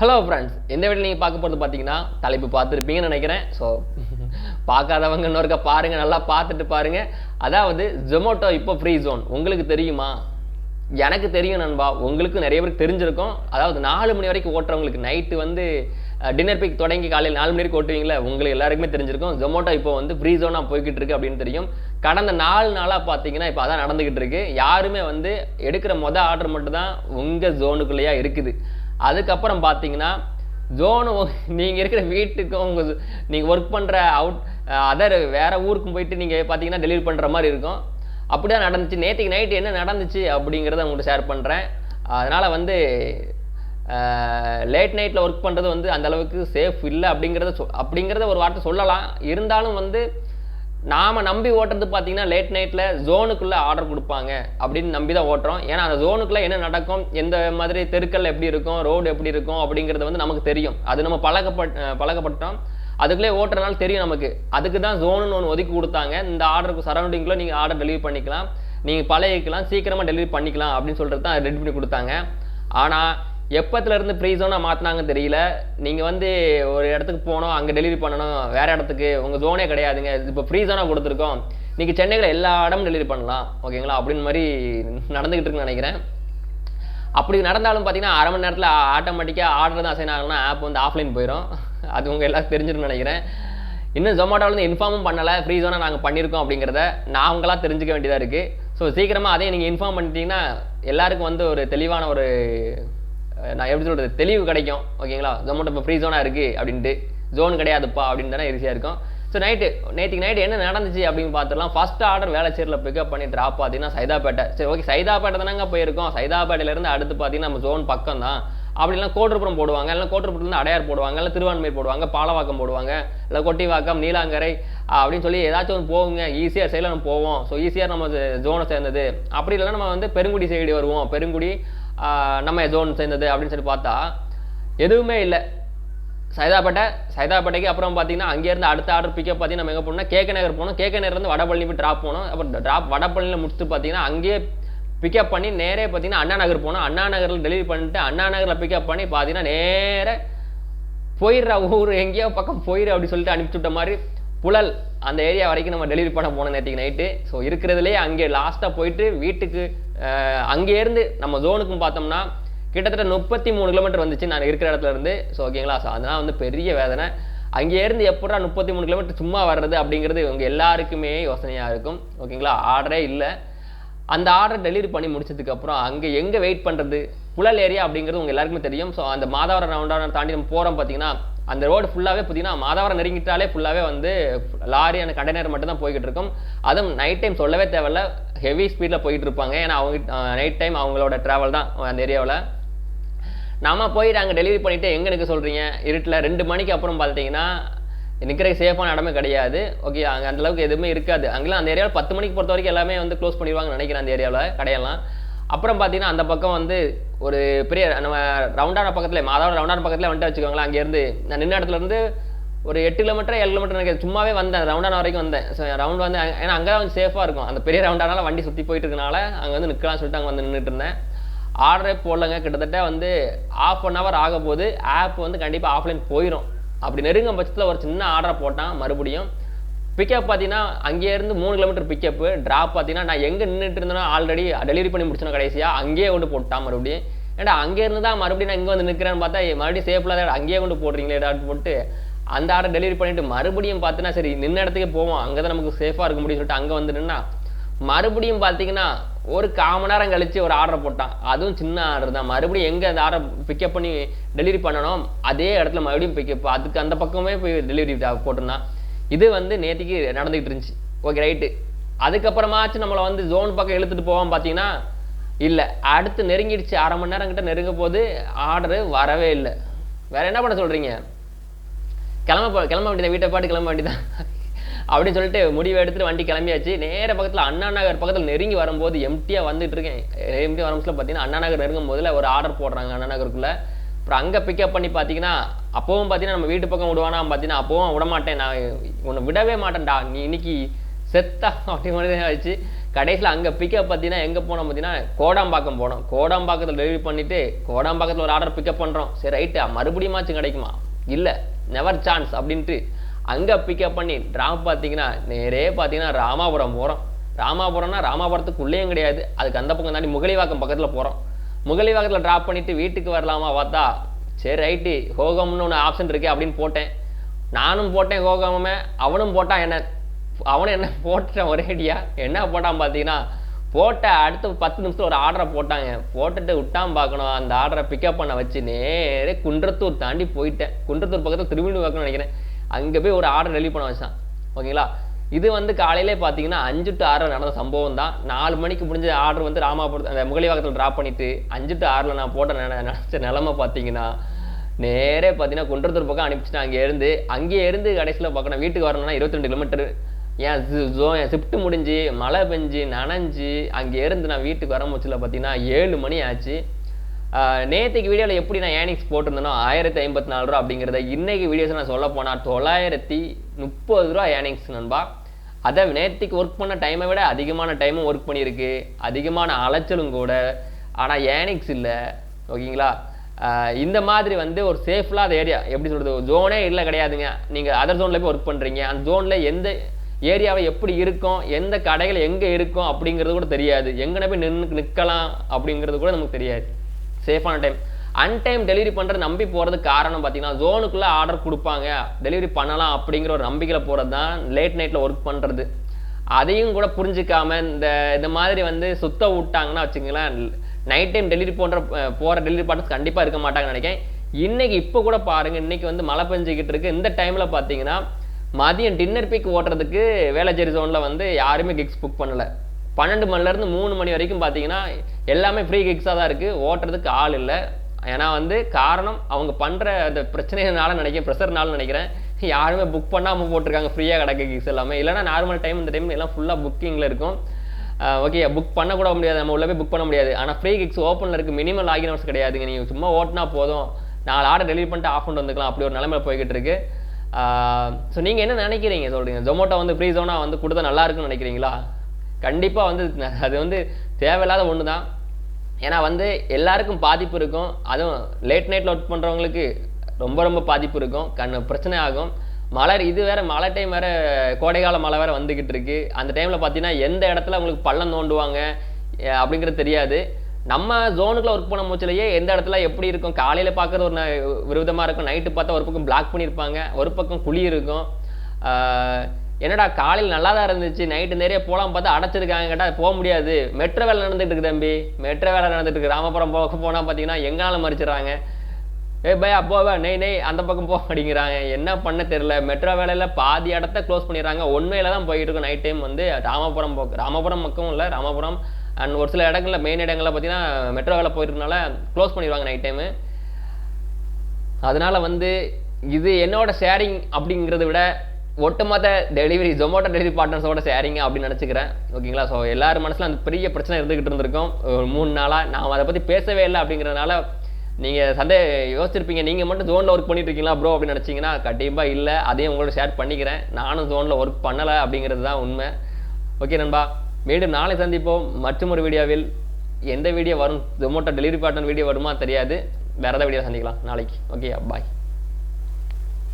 Hello friends இந்த வீட்டில் நீங்கள் பார்க்க போகிறது பார்த்தீங்கன்னா தலைப்பு பார்த்துருப்பீங்கன்னு நினைக்கிறேன். ஸோ பார்க்காதவங்க இன்னொருக்கா பாருங்கள் நல்லா பார்த்துட்டு பாருங்கள் அதாவது ஜொமோட்டோ இப்போ ஃப்ரீ ஜோன் உங்களுக்கு தெரியுமா? எனக்கு தெரியும் நண்பா. உங்களுக்கு நிறைய பேருக்கு தெரிஞ்சிருக்கும். அதாவது நாலு மணி வரைக்கும் ஓட்டுறவங்களுக்கு நைட்டு வந்து டின்னர் பிக் தொடங்கி காலையில் நாலு மணி வரைக்கும் ஓட்டுவீங்களே உங்களுக்கு எல்லாருக்குமே தெரிஞ்சிருக்கும். ஜொமோட்டோ இப்போ வந்து ஃப்ரீ ஜோனாக போய்கிட்டு இருக்கு அப்படின்னு தெரியும். கடந்த நாலு நாளாக பார்த்தீங்கன்னா இப்போ அதான் நடந்துக்கிட்டு இருக்கு. யாருமே வந்து எடுக்கிற மொதல் ஆர்டர் மட்டும் தான் உங்கள் ஜோனுக்குள்ளேயா இருக்குது. அதுக்கப்புறம் பார்த்தீங்கன்னா ஜோனு நீங்கள் இருக்கிற வீட்டுக்கும் உங்கள் நீங்கள் ஒர்க் பண்ணுற அவுட் அதர் வேறு ஊருக்கும் போயிட்டு நீங்கள் பார்த்தீங்கன்னா டெலிவரி பண்ணுற மாதிரி இருக்கும். அப்படிதான் நடந்துச்சு. நேற்றுக்கு நைட்டு என்ன நடந்துச்சு அப்படிங்கிறத உங்கள்கிட்ட ஷேர் பண்ணுறேன் அதனால் வந்து லேட் நைட்டில் ஒர்க் பண்ணுறது வந்து அந்தளவுக்கு சேஃப் இல்லை அப்படிங்கிறத சொ அப்படிங்கிறத ஒரு வார்த்தை சொல்லலாம். இருந்தாலும் வந்து நாம் நம்பி ஓட்டுறது பார்த்தீங்கன்னா லேட் நைட்டில் ஜோனுக்குள்ளே ஆர்டர் கொடுப்பாங்க அப்படின்னு நம்பி தான் ஓட்டுறோம். ஏன்னா அந்த ஜோனுக்குள்ளே என்ன நடக்கும்? எந்த மாதிரி தெருக்கள் எப்படி இருக்கும்? ரோடு எப்படி இருக்கும்? அப்படிங்கிறது வந்து நமக்கு தெரியும். அது நம்ம பழக்கப்பட் பழக்கப்பட்டோம். அதுக்குள்ளே ஓட்டுறதுனால தெரியும் நமக்கு. அதுக்கு தான் ஜோனுன்னு ஒன்று ஒதுக்கி கொடுத்தாங்க. இந்த ஆர்டருக்கு சரௌண்டிங்கில் நீங்கள் ஆர்டர் டெலிவரி பண்ணிக்கலாம். நீங்கள் பழகிக்கலாம். சீக்கிரமாக டெலிவரி பண்ணிக்கலாம் அப்படின்னு சொல்கிறது தான் ரெடி பண்ணி கொடுத்தாங்க. ஆனால் எப்பத்துலேருந்து ஃப்ரீ ஜோனாக மாற்றினாங்கன்னு தெரியல. நீங்கள் வந்து ஒரு இடத்துக்கு போகணும் அங்கே டெலிவரி பண்ணணும் வேறு இடத்துக்கு உங்கள் ஜோனே கிடையாதுங்க. இப்போ ஃப்ரீ ஜோனாக கொடுத்துருக்கோம். நீங்கள் சென்னையில் எல்லா இடமும் டெலிவரி பண்ணலாம் ஓகேங்களா? அப்படின்னு மாதிரி நடந்துக்கிட்டு இருக்குன்னு நினைக்கிறேன். அப்படி நடந்தாலும் பார்த்தீங்கன்னா அரை மணி நேரத்தில் ஆட்டோமேட்டிக்காக ஆர்டர் தான் அசைன் ஆகணும்னா ஆப் வந்து ஆஃப்லைன் போயிடும் அது உங்கள் எல்லாரும் தெரிஞ்சிருன்னு நினைக்கிறேன். இன்னும் ஜொமேட்டோவில் இன்ஃபார்மும் பண்ணலை ஃப்ரீ ஜோனாக நாங்கள் பண்ணியிருக்கோம் அப்படிங்கிறத நாங்களாக தெரிஞ்சுக்க வேண்டியதாக இருக்குது ஸோ சீக்கிரமாக அதையும் நீங்கள் இன்ஃபார்ம் பண்ணிட்டீங்கன்னா எல்லாருக்கும் வந்து ஒரு தெளிவான ஒரு நான் எப்படி சொல்கிறது தெளிவு கிடைக்கும். ஓகேங்களா? ஜொமேட்டோ இப்போ ஃப்ரீ ஜோனாக இருக்குது அப்படின்ட்டு. ஜோன் கிடையாதுப்பா அப்படின்னு தானே ஈஸியாக இருக்கும். ஸோ நைட்டு நேற்றுக்கு நைட்டு என்ன நடந்துச்சு அப்படின்னு பார்த்துலாம் ஃபஸ்ட் ஆர்டர் வேலைச்சேரில் பிக்கப் பண்ணி ட்ராப் பார்த்தீங்கன்னா சைதாப்பேட்டை. சரி ஓகே சைதாப்பேட்டை தானங்க போயிருக்கோம். சைதாப்பேட்டையிலேருந்து அடுத்து பார்த்தீங்கன்னா நம்ம ஜோன் பக்கம் தான் அப்படிலாம் கோட்டர்புரம் போடுவாங்க. இல்லை கோட்டர்புரத்துலேருந்து அடையார் போடுவாங்க. இல்லை திருவான்மை போடுவாங்க. பாலவாக்கம் போடுவாங்க. இல்லை கொட்டிவாக்கம் நீலாங்கரை அப்படின்னு சொல்லி ஏதாச்சும் ஒன்று போகுங்க. ஈஸியாக சைடில் நம்ம போவோம். ஸோ ஈஸியாக நம்ம ஜோனை சேர்ந்தது. அப்படி இல்லைன்னா நம்ம வந்து பெருங்குடி சைடு வருவோம். பெருங்குடி நம்ம ஜோன் சேர்ந்தது அப்படின்னு சொல்லி பார்த்தா எதுவுமே இல்லை. சைதாப்பேட்டை சைதாப்பேட்டைக்கு அப்புறம் பார்த்தீங்கன்னா அங்கேருந்து அடுத்த ஆர்டர் பிக்கப் பார்த்தீங்கன்னா நம்ம எங்கே போனோம்னா கேக்க நகர் போனோம் கேக்க நகர்லேருந்து வடபழனி போய் ட்ராப் போனோம் அப்புறம் ட்ராப் வடபழனியில் முடிச்சுட்டு பார்த்தீங்கன்னா அங்கேயே பிக்கப் பண்ணி நேரே பார்த்தீங்கன்னா அண்ணா நகர் போனோம் அண்ணா நகரில் டெலிவரி பண்ணிட்டு அண்ணா நகரில் பிக்கப் பண்ணி பார்த்தீங்கன்னா நேராக போயிடுற ஊர் எங்கேயோ பக்கம் போயிடு அப்படி சொல்லிட்டு அனுப்பிச்சு விட்ட மாதிரி புழல் அந்த ஏரியா வரைக்கும் நம்ம டெலிவரி பண்ண போனோம் நேற்றுக்கு நைட்டு ஸோ இருக்கிறதுலேயே அங்கே லாஸ்ட்டாக போயிட்டு வீட்டுக்கு அங்கேருந்து நம்ம ஜோனுக்கும் பார்த்தோம்னா கிட்டத்தட்ட முப்பத்தி மூணு கிலோமீட்டர் வந்துச்சு நான் இருக்கிற இடத்துல இருந்து. ஸோ ஓகேங்களா ஸோ அதெல்லாம் வந்து பெரிய வேதனை. அங்கேருந்து எப்படா முப்பத்தி மூணு கிலோமீட்டர் சும்மா வர்றது அப்படிங்கிறது இவங்க எல்லாருக்குமே யோசனையாக இருக்கும். ஓகேங்களா ஆர்டரே இல்லை. அந்த ஆர்டர் டெலிவரி பண்ணி முடிச்சதுக்கப்புறம் அங்கே எங்கே வெயிட் பண்ணுறது புழல் ஏரியா அப்படிங்கிறது உங்கள் எல்லாருக்குமே தெரியும். ஸோ அந்த மாதாவரம் ரவுண்டான தாண்டி நம்ம போகிறோம் பார்த்தீங்கன்னா அந்த ரோடு ஃபுல்லாகவே பார்த்தீங்கன்னா மாதாவரம் நெருங்கிட்டாலே ஃபுல்லாகவே வந்து லாரி அந்த கண்டெய்னர் மட்டும் தான் போய்கிட்டு இருக்கும். அதுவும் நைட் டைம் சொல்லவே தேவையில்ல. ஹெவி ஸ்பீடில் போயிட்டு இருப்பாங்க. ஏன்னா அவங்க நைட் டைம் அவங்களோட ட்ராவல் தான் அந்த ஏரியாவில் நம்ம போய் அங்கே டெலிவரி பண்ணிவிட்டு எங்கே நிற்க சொல்கிறீங்க இருட்டில் ரெண்டு மணிக்கு அப்புறம் பார்த்தீங்கன்னா நிற்கிற சேஃபான இடமே கிடையாது. ஓகே அங்கே அந்தளவுக்கு எதுவுமே இருக்காது. அங்கெல்லாம் அந்த ஏரியாவில் பத்து மணிக்கு பொறுத்த வரைக்கும் எல்லாமே வந்து க்ளோஸ் பண்ணிடுவாங்கன்னு நினைக்கிறேன் அந்த ஏரியாவில் கடையெல்லாம். அப்புறம் பார்த்தீங்கன்னா அந்த பக்கம் வந்து ஒரு பெரிய நம்ம ரவுண்டான பக்கத்தில் மாதவரம் ரவுண்டான பக்கத்தில் வந்துட்டு வச்சுக்கோங்களேன் அங்கேருந்து நான் நின்ன இடத்துலேருந்து ஒரு எட்டு கிலோமீட்டர் ஏழு கிலோமீட்டர் எனக்கு சும்மாவே வந்தேன் ரவுண்டான வரைக்கும் வந்தேன். ஸோ ரவுண்ட் வந்து ஏன்னா அங்கே தான் வந்து சேஃபாக இருக்கும். அந்த பெரிய ரவுண்டானால வண்டி சுற்றி போயிட்டு இருக்கனால அங்கே வந்து நிற்கலாம்னு சொல்லிட்டு அங்கே வந்து நின்றுட்டு இருந்தேன். ஆர்டரே போடலங்க. கிட்டத்தட்ட வந்து ஆஃப் அன் ஹவர் ஆக போது ஆப் வந்து கண்டிப்பாக ஆஃப்லைன் போயிடும் அப்படி நெருங்கும் பட்சத்தில் ஒரு சின்ன ஆர்டரை போட்டான் மறுபடியும். பிக்கப் பார்த்தீங்கன்னா அங்கேருந்து மூணு கிலோமீட்டர் பிக்கப்பு ட்ராப் பார்த்தீங்கன்னா நான் எங்கே நின்றுட்டு இருந்தேனோ ஆல்ரெடி டெலிவரி பண்ணி முடிச்சோம் கடைசியாக அங்கேயே கொண்டு போட்டான் மறுபடியும். ஏன்னா அங்கேருந்து தான் மறுபடியும் நான் இங்கே வந்து நிற்கிறேன்னு பார்த்தா மறுபடியும் சேஃபில் தான் அங்கேயே கொண்டு போடுறீங்களே டாட் போட்டு அந்த ஆர்டர் டெலிவரி பண்ணிவிட்டு மறுபடியும் பார்த்தீங்கன்னா சரி நின்ன இடத்துக்கே போவோம் அங்கே தான் நமக்கு சேஃபாக இருக்க முடியும் சொல்லிட்டு அங்கே வந்து நின்னா மறுபடியும் பார்த்தீங்கன்னா ஒரு கால் மணி நேரம் கழித்து ஒரு ஆர்டர் போட்டான். அதுவும் சின்ன ஆர்டர் தான். மறுபடியும் எங்கே அந்த ஆர்டர் பிக்கப் பண்ணி டெலிவரி பண்ணணும் அதே இடத்துல மறுபடியும் பிக்கப் அதுக்கு அந்த பக்கமே போய் டெலிவரி போட்டிருந்தான். இது வந்து நேற்றுக்கு நடந்துகிட்டு இருந்துச்சு. ஓகே ரைட்டு அதுக்கப்புறமாச்சும் நம்மளை வந்து ஜோன் பக்கம் இழுத்துட்டு போவோம் பார்த்தீங்கன்னா இல்லை. அடுத்து நெருங்கிடுச்சு. அரை மணி நேரம் கிட்ட நெருங்க போது ஆர்டரு வரவே இல்லை. வேற என்ன பண்ண சொல்கிறீங்க கிளம்ப கிளம்ப வேண்டியதான் வீட்டை பாட்டு கிளம்ப வேண்டியதான் அப்படின்னு சொல்லிட்டு முடிவு எடுத்துட்டு வண்டி கிளம்பியாச்சு. நேர பக்கத்தில் அண்ணா நகர் பக்கத்தில் நெருங்கி வரும்போது எம்டியாக வந்துட்டு இருக்கேன். எம்டி வரும்போது பார்த்தீங்கன்னா அண்ணா நகர் நெருங்கும் போதில் ஒரு ஆர்டர் போடுறாங்க அண்ணா நகருக்குள்ளே. அப்புறம் அங்கே பிக்கப் பண்ணி பார்த்தீங்கன்னா அப்பவும் பார்த்தீங்கன்னா நம்ம வீட்டு பக்கம் விடுவானா பார்த்தீங்கன்னா அப்பவும் விடமாட்டேன் நான் உன்னை விடவே மாட்டேன்டா. நீ இன்னைக்கு செத்தா அப்படி மாதிரி வச்சு கடைசியில் அங்கே பிக்கப் பார்த்தீங்கன்னா எங்கே போனோம் பார்த்தீங்கன்னா கோடாம்பாக்கம் போனோம். கோடாம்பாக்கத்தில் டெலிவரி பண்ணிவிட்டு கோடாம்பாக்கத்தில் ஒரு ஆர்டர் பிக்கப் பண்ணுறோம் சரி ரைட்டு மறுபடியுமாச்சும் கிடைக்குமா? இல்லை. நெவர் சான்ஸ் அப்படின்ட்டு அங்கே பிக்கப் பண்ணி ட்ராப் பார்த்தீங்கன்னா நேரே பார்த்தீங்கன்னா ராமாபுரம் போகிறோம் ராமாபுரம்னா ராமாபுரத்துக்குள்ளேயும் கிடையாது. அதுக்கு அந்த பக்கம் தாண்டி முகலிவாக்கம் பக்கத்தில் போகிறோம் முகலிவாக்கத்தில் ட்ராப் பண்ணிவிட்டு வீட்டுக்கு வரலாமா பார்த்தா சரி ரைட்டு ஹோகம்னு ஒன்று ஆப்ஷன் இருக்கே அப்படின்னு போட்டேன். நானும் போட்டேன் ஹோகமே அவனும் போட்டான் என்ன? அவனும் என்ன ஒரே ஐடியா என்ன போட்டான் பார்த்தீங்கன்னா போட்ட அடுத்த பத்து நிமிஷத்தில் ஒரு ஆர்டரை போட்டாங்க. போட்டுட்டு விட்டான் பார்க்கணும். அந்த ஆர்டரை பிக்கப் பண்ண வச்சு நேரே குன்றத்தூர் தாண்டி போயிட்டேன். குன்றத்தூர் பக்கத்தில் திருவிழுவாக்கம்னு நினைக்கிறேன். அங்கே போய் ஒரு ஆர்டர் டெலிவரி பண்ண வச்சான். ஓகேங்களா? இது வந்து காலையிலே பார்த்தீங்கன்னா அஞ்சு டு ஆறில் நடந்த சம்பவம் தான் நாலு மணிக்கு முடிஞ்ச ஆர்டர் வந்து ராமாபுரத்து அந்த முகலிவாக்கத்தில் ட்ராப் பண்ணிட்டு அஞ்சு டு ஆறில் நான் போட்ட நினச்ச நிலமை பார்த்தீங்கன்னா நேரே பார்த்தீங்கன்னா குன்றத்தூர் பக்கம் அனுப்பிச்சிட்டு அங்கே இருந்து அங்கேயே இருந்து கடைசியில் பார்க்கணும் வீட்டுக்கு வரணும்னா இருபத்தி ரெண்டு கிலோமீட்டர் என் ஜோ என் ஷிஃப்ட்டு முடிஞ்சு மழை பெஞ்சு நனைஞ்சு அங்கே இருந்து நான் வீட்டுக்கு வர முச்சில் பார்த்தீங்கன்னா ஏழு மணி ஆச்சு. நேற்றுக்கு வீடியோவில் எப்படி நான் ஏனிக்ஸ் போட்டிருந்தேனோ ஆயிரத்தி ஐம்பத்தி நாலு ரூபா அப்படிங்கிறத இன்றைக்கு வீடியோஸ் நான் சொல்ல போனால் தொள்ளாயிரத்தி முப்பது ரூபா ஏனிக்ஸ் நண்பா. அதை நேற்றுக்கு ஒர்க் பண்ண டைமை விட அதிகமான டைமும் ஒர்க் பண்ணியிருக்கு. அதிகமான அலைச்சலும் கூட. ஆனால் ஏனிக்ஸ் இல்லை. ஓகேங்களா? இந்த மாதிரி வந்து ஒரு சேஃப் ஏரியா எப்படி சொல்கிறது ஜோனே இல்லை கிடையாதுங்க. நீங்கள் அதர் ஜோனில் போய் ஒர்க் பண்ணுறீங்க அந்த ஜோனில் எந்த ஏரியாவை எப்படி இருக்கும்? எந்த கடைகள் எங்கே இருக்கும்? அப்படிங்கிறது கூட தெரியாது. எங்கன போய் நின்று நிற்கலாம் அப்படிங்கிறது கூட நமக்கு தெரியாது. சேஃபான டைம் அன்டைம் டெலிவரி பண்ணுறது நம்பி போகிறதுக்கு காரணம் பார்த்தீங்கன்னா ஜோனுக்குள்ளே ஆர்டர் கொடுப்பாங்க. டெலிவரி பண்ணலாம் அப்படிங்கிற ஒரு நம்பிக்கையில் போகிறது தான் லேட் நைட்டில் ஒர்க் பண்ணுறது அதையும் கூட புரிஞ்சுக்காம இந்த இந்த மாதிரி வந்து சுத்த விட்டாங்கன்னா வச்சுங்களேன் நைட் டைம் டெலிவரி போன்ற போகிற டெலிவரி பார்ட்னர்ஸ் கண்டிப்பாக இருக்க மாட்டாங்கன்னு நினைக்கிறேன். இன்றைக்கி இப்போ கூட பாருங்கள் இன்னைக்கு வந்து மழை பெஞ்சிக்கிட்டு இருக்குது இந்த டைமில் பார்த்தீங்கன்னா மதியம் டின்னர் பீக் ஓட்டுறதுக்கு வேளச்சேரி ஜோனில் வந்து யாருமே கிக்ஸ் புக் பண்ணலை. பன்னெண்டு மணிலேருந்து மூணு மணி வரைக்கும் பார்த்தீங்கன்னா எல்லாமே ஃப்ரீ கிக்ஸாக தான் இருக்குது ஓட்டுறதுக்கு ஆள் இல்லை. ஏன்னா வந்து காரணம் அவங்க பண்ணுற அந்த பிரச்சனைனால நினைக்கிறேன் ப்ரெஷர்னால நினைக்கிறேன். யாருமே புக் பண்ணாமல் போட்டிருக்காங்க. ஃப்ரீயாக கிடக்கு கிக்ஸ் எல்லாமே. இல்லைன்னா நார்மல் டைம் இந்த டைம் எல்லாம் ஃபுல்லாக புக்கிங்கில் இருக்கும். ஓகே புக் பண்ணக்கூட முடியாது. நம்ம உள்ளே போய் புக் பண்ண முடியாது. ஆனால் ஃப்ரீ கிக்ஸ் ஓப்பனில் இருக்குது மினிமம் லாகின் ஹவர்ஸ் கிடையாதுங்க. நீங்கள் சும்மா ஓட்டினா போதும். நாலு ஆர்டர் டெலிவரி பண்ணிட்டு ஆஃப் பண்ணிட்டு வந்துக்கலாம். அப்படி ஒரு நிலமையில போய்கிட்டு இருக்கு. ஸோ நீங்கள் என்ன நினைக்கிறீங்க சொல்கிறீங்க ஜொமேட்டோ வந்து ஃப்ரீ ஜோனாக வந்து கொடுத்தா நல்லா இருக்குன்னு நினைக்கிறீங்களா? கண்டிப்பாக வந்து அது வந்து தேவையில்லாத ஒன்று தான் ஏன்னா வந்து எல்லாருக்கும் பாதிப்பு இருக்கும். அதுவும் லேட் நைட்டில் ஒர்க் பண்ணுறவங்களுக்கு ரொம்ப ரொம்ப பாதிப்பு இருக்கும். கண் பிரச்சனை ஆகும். மழை இது வேற மழை டைம் வேற கோடைக்கால மழை வேற வந்துக்கிட்டு இருக்கு. அந்த டைமில் பார்த்தீங்கன்னா எந்த இடத்துல உங்களுக்கு பள்ளம் தோண்டுவாங்க அப்படிங்கிறது தெரியாது. நம்ம ஜோனுக்குள்ள ஒர்க் பண்ண மூச்சிலேயே எந்த இடத்துல எப்படி இருக்கும்? காலையில் பார்க்கறது ஒரு ந- இருக்கும். நைட்டு பார்த்தா ஒரு பக்கம் பிளாக் பண்ணியிருப்பாங்க. ஒரு பக்கம் குழி இருக்கும். என்னடா காலையில் நல்லா தான் இருந்துச்சு நைட்டு நிறைய போகலாம் பார்த்தா அடைச்சிருக்காங்க கேட்டால் போக முடியாது. மெட்ரோ வேலை நடந்துட்டு இருக்கு தம்பி. மெட்ரோ வேலை நடந்துட்டு இருக்கு. ராமபுரம் போக போனால் பார்த்தீங்கன்னா எங்கனாலும் மறிச்சிடுறாங்க. ஏய் பையா போவா நெய் நெய் அந்த பக்கம் போ அப்படிங்கிறாங்க. என்ன பண்ண தெரியல. மெட்ரோ வேலையில் பாதி இடத்த க்ளோஸ் பண்ணிடுறாங்க. ஒன்மையில தான் போயிட்டு இருக்கும் நைட் டைம் வந்து ராமபுரம் போக்கு. ராமபுரம் பக்கம் இல்லை ராமபுரம் அண்ட் ஒரு சில இடங்களில் மெயின் இடங்களில் பார்த்தீங்கன்னா மெட்ரோ வேலை போயிருக்கனால க்ளோஸ் பண்ணிடுவாங்க நைட் டைமு அதனால வந்து இது என்னோட ஷேரிங் அப்படிங்கிறத விட ஒட்டுமொத்த டெலிவரி ஜொமோட்டோ டெலிவரி பார்ட்னர்ஸோட ஷேரிங்க அப்படின்னு நினச்சிக்கிறேன். ஓகேங்களா ஸோ எல்லார் மனசில் அந்த பெரிய பிரச்சனை இருந்துகிட்டு இருந்திருக்கும். ஒரு மூணு நாளாக நான் அதை பற்றி பேசவே இல்லை அப்படிங்கிறதுனால நீங்கள் சந்தே யோசிச்சிருப்பீங்க. நீங்கள் மட்டும் ஜோனில் ஒர்க் பண்ணிட்டு இருக்கீங்களா ப்ரோ அப்படின்னு நினச்சிங்கன்னா கண்டிப்பாக இல்லை. அதையும் உங்களோட ஷேர் பண்ணிக்கிறேன். நானும் ஜோனில் ஒர்க் பண்ணலை அப்படிங்கிறது தான் உண்மை. ஓகே நண்பா. மீண்டும் நாளை சந்திப்போம். மற்றும் ஒரு வீடியோவில். எந்த வீடியோ வரும்? ஜொமோட்டோ டெலிவரி பார்ட்னர் வீடியோ வருமா? தெரியாது. வேறு ஏதாவது வீடியோ சந்திக்கலாம். நாளைக்கு. Okay bye